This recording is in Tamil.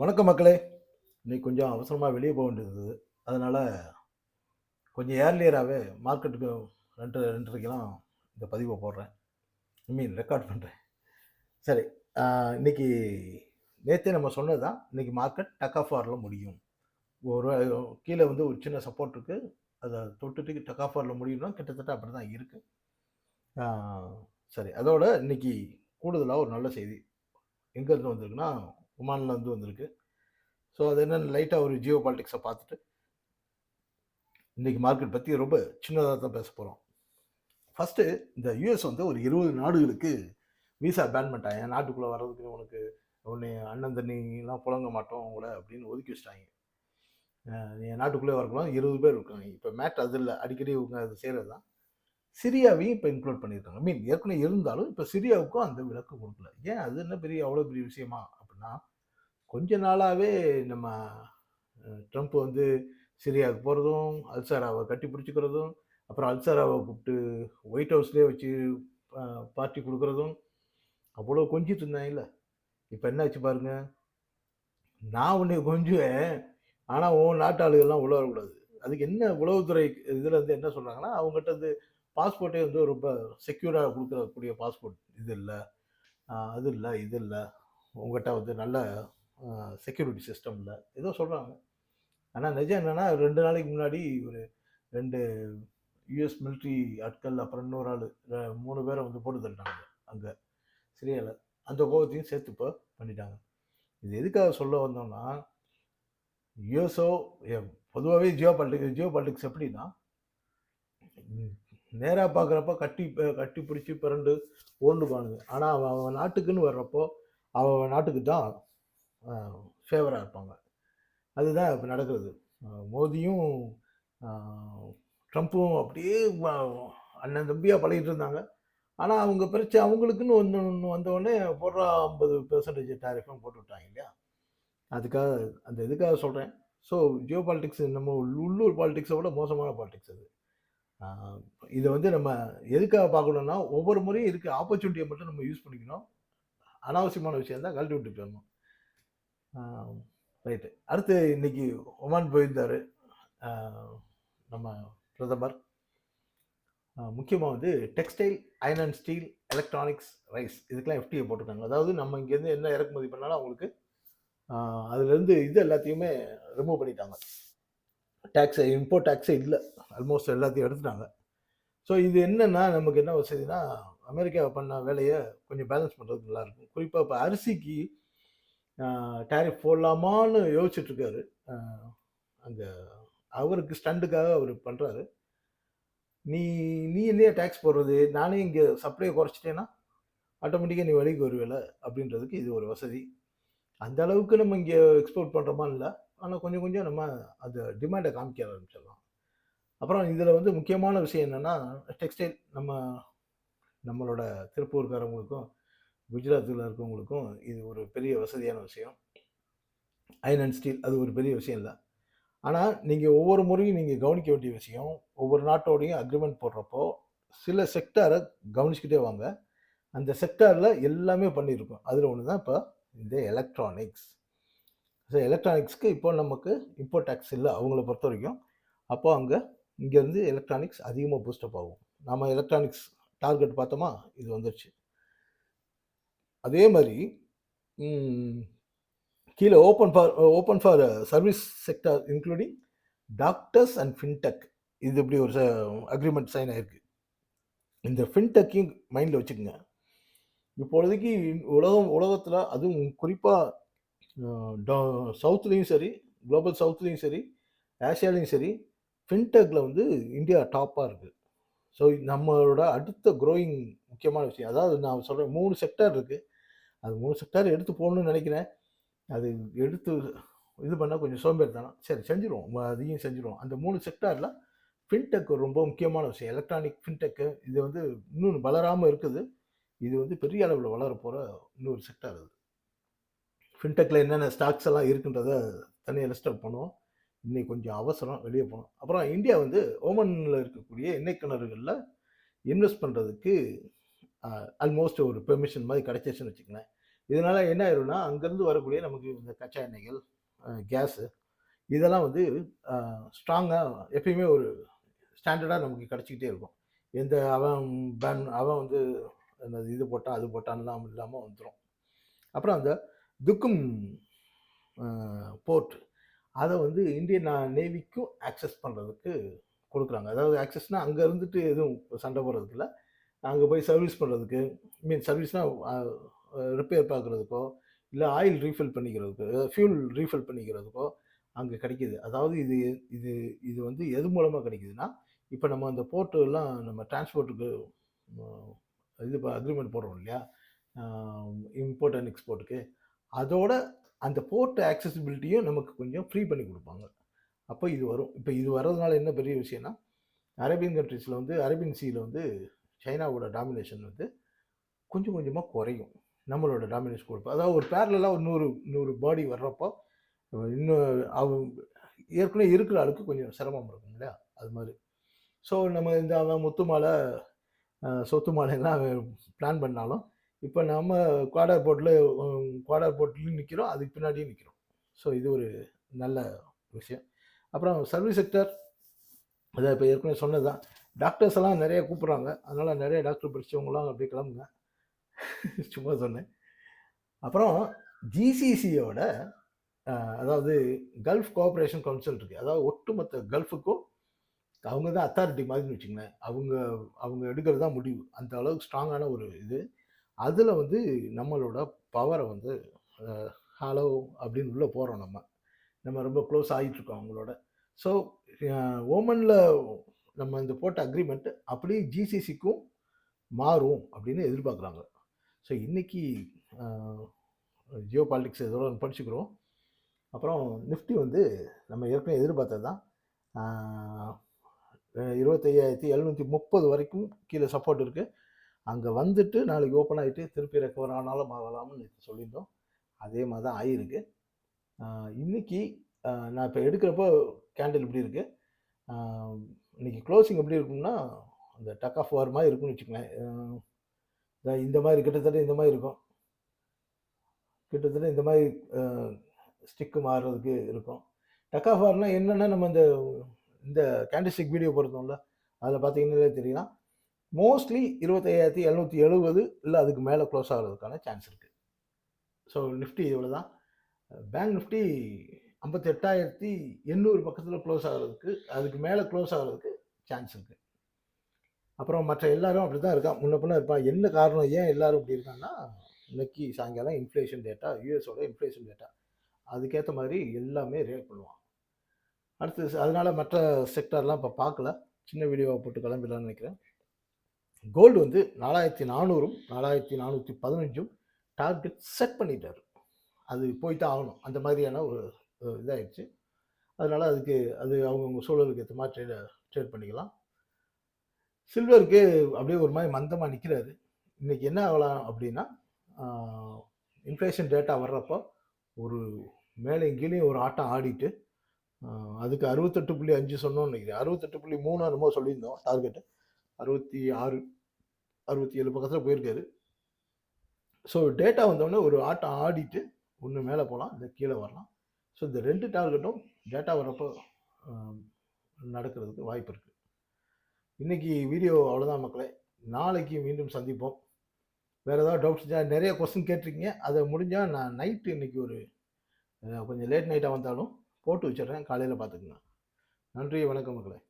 வணக்கம் மக்களே. இன்னைக்கு கொஞ்சம் அவசரமாக வெளியே போக வேண்டியது. அதனால் கொஞ்சம் ஏர்லியராகவே மார்க்கெட்டுக்கு ரெண்டு ரெண்டரைக்கெல்லாம் இந்த பதிவை போடுறேன். ஐ மீன் ரெக்கார்ட் பண்ணுறேன் சரி இன்னைக்கு நேற்றே நம்ம சொன்னது தான் இன்னைக்கு மார்க்கெட் டக் ஆஃப் ஆரில் முடியும். ஒரு கீழே வந்து ஒரு சின்ன சப்போர்ட் இருக்குது அதை தொட்டுட்டு டக் ஆஃப் ஆரில் முடியும்னா கிட்டத்தட்ட அப்படி தான் இருக்குது சரி அதோட இன்னைக்கு கூடுதலாக ஒரு நல்ல செய்தி எங்கேருந்து வந்திருக்குன்னா ஒமான்ல வந்து வந்திருக்கு. ஸோ அது என்னென்னு லைட்டாக ஒரு ஜியோ பாலிட்டிக்ஸை பார்த்துட்டு இன்றைக்கி மார்க்கெட் பற்றி ரொம்ப சின்னதாக தான் பேச போகிறோம் ஃபஸ்ட்டு இந்த யூஎஸ் வந்து ஒரு இருபது நாடுகளுக்கு விசா பேன் பண்ணிட்டாங்க. நாட்டுக்குள்ளே வர்றதுக்கு உனக்கு உன்னை அண்ணன் தண்ணிலாம் புழங்க மாட்டோம் உங்களை அப்படின்னு ஒதுக்கி வச்சிட்டாங்க. என் நாட்டுக்குள்ளே வரக்கலாம் இருபது பேர் இருக்காங்க. இப்போ மேட் அது இல்லை. அடிக்கடி இவங்க அது செய்கிறது தான் சிரியாவையும் இப்போ இன்க்ளூட் பண்ணியிருக்காங்க. மீன் ஏற்கனவே இருந்தாலும் இப்போ சிரியாவுக்கும் அந்த விலக்கு கொடுக்கல. ஏன் அது என்ன பெரிய அவ்வளோ பெரிய விஷயமா அப்படின்னா கொஞ்ச நாளாகவே நம்ம ட்ரம்ப் வந்து சிரியாவுக்கு போகிறதும் அல்சாராவை கட்டி பிடிச்சிக்கிறதும் அப்புறம் அல்சாராவை கூப்பிட்டு ஒயிட் ஹவுஸ்லேயே வச்சு பார்ட்டி கொடுக்குறதும் அவ்வளோ கொஞ்சிட்டு இருந்தாங்கல்ல இப்போ என்னாச்சு பாருங்க. நான் உன்னை கொஞ்சுவேன் ஆனால் உன் நாட்டு ஆளுகள்லாம் உள்ள அதுக்கு என்ன உளவுத்துறை இதில் வந்து என்ன சொல்கிறாங்கன்னா அவங்ககிட்ட வந்து பாஸ்போர்ட்டே வந்து ரொம்ப செக்யூராக கொடுக்கக்கூடிய பாஸ்போர்ட் இது இல்லை. அது இல்லை இது இல்லை. உங்கள்கிட்ட வந்து நல்ல செக்யூரிட்டி சிஸ்டமில் ஏதோ சொல்கிறாங்க ஆனால் நிஜம் என்னென்னா ரெண்டு நாளைக்கு முன்னாடி ஒரு ரெண்டு யூஎஸ் மிலிட்ரி ஆட்கள் அப்புறம் இன்னொரு ஆள் மூணு பேரை வந்து போட்டு தள்ளிட்டாங்க அங்கே. சிரியாவில் அந்த கோபத்தையும் சேர்த்து இப்போ பண்ணிட்டாங்க. இது எதுக்காக சொல்ல வந்தோம்னா யூஎஸ்ஓ பொதுவாகவே ஜியோ பாலிட்டிக்ஸ் ஜியோ பாலிட்டிக்ஸ் எப்படின்னா நேராக பார்க்குறப்ப கட்டி கட்டி பிடிச்சி பிறண்டு ஓண்டு ஓண்டுப்பானுங்க ஆனால் அவன் அவன் நாட்டுக்குன்னு வர்றப்போ அவன் நாட்டுக்கு தான். ஃபேவராக இருப்பாங்க. அதுதான் இப்போ நடக்கிறது. மோதியும் ட்ரம்ப்பும் அப்படியே அண்ணன் தம்பியாக பழகிட்டு இருந்தாங்க. ஆனால் அவங்க பிரச்சனை அவங்களுக்குன்னு ஒன்று ஒன்று வந்தோடனே போடுற ஐம்பது பெர்சன்டேஜ் டேரிஃபும் போட்டு விட்டாங்க இல்லையா? அதுக்காக அந்த இதுக்காக சொல்கிறேன் ஸோ ஜியோ பாலிட்டிக்ஸ் நம்ம உள்ளூர் பாலிட்டிக்ஸை விட மோசமான பாலிட்டிக்ஸ் அது. இதை வந்து நம்ம எதுக்காக பார்க்கணுன்னா ஒவ்வொரு முறையும் இருக்க ஆப்பர்ச்சுனிட்டியை மட்டும் நம்ம யூஸ் பண்ணிக்கணும். அனாவசியமான விஷயம் தான் கழட்டி விட்டு போயிடணும் ரைட்டு. அடுத்து இன்னைக்கு ஒமான் போயிருந்தார் நம்ம பிரதமர். முக்கியமாக வந்து textile iron and steel electronics rice. இதுக்கெல்லாம் எஃப்டிஏ போட்டிருக்காங்க. அதாவது நம்ம இங்கேருந்து என்ன இறக்குமதி பண்ணாலும் அவங்களுக்கு அதுலேருந்து இது எல்லாத்தையுமே ரிமூவ் பண்ணிட்டாங்க. டேக்ஸை இம்போர்ட் டேக்ஸே இல்லை. ஆல்மோஸ்ட் எல்லாத்தையும் எடுத்துட்டாங்க. ஸோ இது என்னென்னா நமக்கு என்ன வசதினா அமெரிக்கா பண்ண வேலையை கொஞ்சம் பேலன்ஸ் பண்ணுறது நல்லாயிருக்கும் குறிப்பாக இப்போ அரிசிக்கு டேரிஃப் போடலாமான்னு யோசிச்சுட்ருக்காரு. அங்கே அவருக்கு ஸ்டண்டுக்காக அவர் பண்ணுறாரு நீ நீ இல்லையா டேக்ஸ் போடுறது? நானே இங்கே சப்ளையை குறைச்சிட்டேன்னா ஆட்டோமேட்டிக்காக நீ வழிக்கு வருவேல அப்படின்றதுக்கு இது ஒரு வசதி. அந்த அளவுக்கு நம்ம இங்கே எக்ஸ்போர்ட் பண்ணுறோமா இல்லை? ஆனால் கொஞ்சம் கொஞ்சம் நம்ம அந்த டிமாண்டை காமிக்க ஆரம்பிச்சிடலாம். அப்புறம் இதில் வந்து முக்கியமான விஷயம் என்னென்னா டெக்ஸ்டைல் நம்ம நம்மளோட திருப்பூர்காரவங்களுக்கும் குஜராத்தில் இருக்கவங்களுக்கும் இது ஒரு பெரிய வசதியான விஷயம். அயன் அண்ட் ஸ்டீல் அது ஒரு பெரிய விஷயம் இல்லை. ஆனால் நீங்கள் ஒவ்வொரு முறையும் நீங்கள் கவனிக்க வேண்டிய விஷயம் ஒவ்வொரு நாட்டோடையும் அக்ரிமெண்ட் போடுறப்போ சில செக்டாரை கவனிச்சுக்கிட்டே வாங்க. அந்த செக்டாரில் எல்லாமே பண்ணியிருக்கோம். அதில் ஒன்று தான் இப்போ இந்த எலக்ட்ரானிக்ஸ் ஸோ எலக்ட்ரானிக்ஸ்க்கு இப்போ நமக்கு இம்போர்ட் டேக்ஸ் இல்லை அவங்கள பொறுத்த வரைக்கும். அப்போ அங்கே இங்கேருந்து எலக்ட்ரானிக்ஸ் அதிகமாக பூஸ்டப் ஆகும். நம்ம எலக்ட்ரானிக்ஸ் டார்கெட் பார்த்தோமா இது வந்துருச்சு. அதே மாதிரி கீழே open for open for service sector including doctors and fintech இது இப்படி ஒரு அக்ரிமெண்ட் சைன் ஆகிருக்கு இந்த ஃபின்டெக்கையும் மைண்டில் வச்சுக்கோங்க. இப்பொழுதைக்கு உலகம் உலகத்தில் அதுவும் குறிப்பாக சவுத்துலேயும் சரி குளோபல் சவுத்துலேயும் சரி ஆசியாலையும் சரி ஃபின்டெக்கில் வந்து இந்தியா டாப்பாக இருக்குது ஸோ நம்மளோட அடுத்த க்ரோயிங் முக்கியமான விஷயம். அதாவது நான் சொல்கிறேன் மூணு செக்டார் இருக்குது அது மூணு செக்டார் எடுத்து போகணும்னு நினைக்கிறேன். அது எடுத்து இது பண்ணால் கொஞ்சம் சோம்பேறித்தனம். சரி செஞ்சுருவோம். அதையும் செஞ்சுருவோம். அந்த மூணு செக்டாரில் ஃபின்டெக் ரொம்ப முக்கியமான விஷயம். எலக்ட்ரானிக் ஃபின்டெக்கு இது வந்து இன்னும் வளராமல் இருக்குது. இது வந்து பெரிய அளவில் வளர போகிற இன்னொரு செக்டார் அது. ஃபின்டெக்கில் என்னென்ன ஸ்டாக்ஸ் எல்லாம் இருக்குன்றத தனியாக லிஸ்ட் பண்ணுவோம். இன்னைக்கு கொஞ்சம் அவசரம் வெளியே போகணும். அப்புறம் இந்தியா வந்து ஓமனில் இருக்கக்கூடிய எண்ணெய் கிணறுகளில் இன்வெஸ்ட் பண்ணுறதுக்கு ஆல்மோஸ்ட் ஒரு பெர்மிஷன் மாதிரி கிடைச்சிருச்சுன்னு வச்சுக்கோங்களேன். இதனால் என்ன ஆயிரும்னா அங்கேருந்து வரக்கூடிய நமக்கு இந்த கச்சா எண்ணெய்கள் கேஸு இதெல்லாம் வந்து ஸ்ட்ராங்காக எப்பயுமே ஒரு ஸ்டாண்டர்டாக நமக்கு கிடச்சிக்கிட்டே இருக்கும். எந்த அவன் பேன் அவன் வந்து அந்த இது போட்டான் அது போட்டான்லாம் இல்லாமல் வந்துடும் அப்புறம் அந்த துக்கும் போர்ட் அதை வந்து இந்தியன் நேவிக்கும் ஆக்சஸ் பண்ணுறதுக்கு கொடுக்குறாங்க. அதாவது ஆக்சஸ்னால் அங்கே இருந்துட்டு எதுவும் சண்டை போடுறதுக்கு இல்லை. அங்கே போய் சர்வீஸ் பண்ணுறதுக்கு மீன் சர்வீஸ்னால் ரிப்பேர் பார்க்குறதுக்கோ இல்லை ஆயில் ரீஃபில் பண்ணிக்கிறதுக்கோ ஃபியூல் ரீஃபில் பண்ணிக்கிறதுக்கோ அங்கே கிடைக்கிது. அதாவது இது இது இது வந்து எது மூலமாக கிடைக்குதுன்னா இப்போ நம்ம அந்த போர்ட்டெல்லாம் நம்ம டிரான்ஸ்போர்ட்டுக்கு இது அக்ரிமெண்ட் போடுறோம் இல்லையா? இம்போர்ட் அண்ட் எக்ஸ்போர்ட்டுக்கு அதோட அந்த போர்ட் ஆக்சசிபிலிட்டியும் நமக்கு கொஞ்சம் ஃப்ரீ பண்ணி கொடுப்பாங்க. அப்போ இது வரும். இப்போ இது வர்றதுனால என்ன பெரிய விஷயம்னா அரேபியன் கண்ட்ரீஸில் வந்து அரேபியன் சீயில் வந்து சைனாவோட டாமினேஷன் வந்து கொஞ்சம் கொஞ்சமாக குறையும். நம்மளோட டாமினேஷன் கொடுப்போம் அதாவது ஒரு பேரலாக ஒரு நூறு நூறு பாடி வர்றப்போ இன்னும் அவங்க ஏற்கனவே இருக்கிற ஆளுக்கு கொஞ்சம் சிரமம் இருக்கும் இல்லையா? அது மாதிரி. ஸோ நம்ம இந்த அவன் முத்து மாலை சொத்து மாலைலாம் பிளான் பண்ணாலும் இப்போ நம்ம குவாடர் போர்ட்டில் குவாடர் போர்ட்லேயும் நிற்கிறோம் அதுக்கு பின்னாடியும் நிற்கிறோம் ஸோ இது ஒரு நல்ல விஷயம். அப்புறம் சர்வீஸ் செக்டர் அதான் இப்போ ஏற்கனவே சொன்னது தான் டாக்டர்ஸ் எல்லாம் நிறைய கூப்பிட்றாங்க. அதனால் நிறைய டாக்டர் படித்தவங்களாம் அப்படியே கிளம்புங்க. சும்மா சொன்னேன். அப்புறம் ஜிசிசியோட அதாவது கல்ஃப் கோஆப்ரேஷன் கவுன்சில் இருக்குது அதாவது ஒட்டுமொத்த கல்ஃபுக்கும் அவங்க தான் அத்தாரிட்டி மாதிரின்னு வச்சுங்களேன் அவங்க அவங்க எடுக்கிறது தான் முடிவு. அந்த அளவுக்கு ஸ்ட்ராங்கான ஒரு இது. அதில் வந்து நம்மளோட பவரை வந்து ஹலோ அப்படின்னு உள்ளே போகிறோம் நம்ம. நம்ம ரொம்ப க்ளோஸ் ஆகிட்டுருக்கோம் அவங்களோட. ஸோ ஓமனில் நம்ம இந்த போட்ட அக்ரிமெண்ட் அப்படியே ஜிசிசிக்கும் மாறும் அப்படின்னு எதிர்பார்க்குறாங்க. ஸோ இன்றைக்கி ஜியோ பாலிட்டிக்ஸ் இதோட படிச்சுக்கிறோம். அப்புறம் நிஃப்டி வந்து நம்ம ஏற்கனவே எதிர்பார்த்தது தான். இருபத்தையாயிரத்தி எழுநூற்றி முப்பது வரைக்கும் கீழே சப்போர்ட் இருக்குது அங்கே வந்துட்டு நாளைக்கு ஓப்பன் ஆகிட்டு திருப்பி ரெக்கவர் ஆனாலும் ஆகலாம்னு சொல்லியிருந்தோம். அதே மாதிரி தான் ஆகிருக்கு இன்றைக்கி நான் இப்போ எடுக்கிறப்போ கேண்டில் இப்படி இருக்குது இன்றைக்கி க்ளோசிங் எப்படி இருக்கும்னா அந்த டக் ஆஃப் வார் மாதிரி இருக்கும்னு வச்சுக்கோங்களேன். இந்த மாதிரி கிட்டத்தட்ட இந்த மாதிரி இருக்கும். கிட்டத்தட்ட இந்த மாதிரி ஸ்டிக்கு மாறுறதுக்கு இருக்கும். டக் ஆஃப் வார்னால் என்னென்னா நம்ம இந்த இந்த கேண்டிஸ்டிக் வீடியோ பொறுத்தோம்ல அதில் பார்த்தீங்கன்னாலே தெரியும். மோஸ்ட்லி இருபத்தையாயிரத்தி எழுநூற்றி எழுபது இல்லை அதுக்கு மேலே க்ளோஸ் ஆகிறதுக்கான சான்ஸ் இருக்குது ஸோ நிஃப்டி இவ்வளோ தான் பேங்க் நிஃப்டி ஐம்பத்தெட்டாயிரத்தி எண்ணூறு பக்கத்தில் க்ளோஸ் ஆகிறதுக்கு அதுக்கு மேலே க்ளோஸ் ஆகிறதுக்கு சான்ஸ் இருக்குது அப்புறம் மற்ற எல்லாரும் அப்படி தான் இருக்கான் முன்ன பின்ன இருப்பான் என்ன காரணம்? ஏன் எல்லாரும் இப்படி இருக்காங்கன்னா இன்னைக்கு சாயங்காலம் இன்ஃப்ளேஷன் டேட்டா யூஎஸோட இன்ஃப்ளேஷன் டேட்டா அதுக்கேற்ற மாதிரி எல்லாமே ரியாக்ட் பண்ணுவான் அடுத்து அதனால் மற்ற செக்டர்லாம் இப்போ பார்க்கல. சின்ன வீடியோவை போட்டு கிளம்பிடலான்னு நினைக்கிறேன். கோல்டு வந்து நாலாயிரத்தி நானூறும் நாலாயிரத்தி நானூற்றி பதினஞ்சும் டார்கெட் செட் பண்ணிட்டார். அது போய் தான் ஆகணும். அந்த மாதிரியான ஒரு இதாகிடுச்சு அதனால் அதுக்கு அது அவங்கவுங்க சூழலுக்கு ஏற்ற மாதிரி ட்ரேட் பண்ணிக்கலாம். சில்வருக்கு அப்படியே ஒரு மாதிரி மந்தமாக நிற்கிறாரு இன்றைக்கி என்ன ஆகலாம் அப்படின்னா இன்ஃப்ளேஷன் டேட்டா வர்றப்போ ஒரு மேலே கீழே ஒரு ஆட்டம் ஆடிட்டு அதுக்கு அறுபத்தெட்டு புள்ளி அஞ்சு சொன்னோம்னு நினைக்கிறேன். அறுபத்தெட்டு புள்ளி மூணு என்னமோ சொல்லியிருந்தோம் டார்கெட்டு அறுபத்தி ஆறு அறுபத்தி ஏழு பக்கத்தில் போயிருக்காரு. ஸோ டேட்டா வந்தோடனே ஒரு ஆட்டம் ஆடிட்டு ஒன்று மேலே போகலாம் இந்த கீழே வரலாம். ஸோ இந்த ரெண்டு டார்கெட்டும் டேட்டா வர்றப்போ நடக்கிறதுக்கு வாய்ப்பு இருக்குது இன்றைக்கி வீடியோ அவ்வளோதான் மக்களே. நாளைக்கு மீண்டும் சந்திப்போம். வேறு ஏதாவது டவுட்ஸ் நிறைய கொஸ்டின் கேட்டிருக்கீங்க. அதை முடிஞ்சால் நான் நைட்டு இன்றைக்கி ஒரு கொஞ்சம் லேட் நைட்டாக வந்தாலும் போட்டு வச்சிடுறேன். காலையில் பார்த்துக்குங்க நன்றி வணக்கம் மக்களே.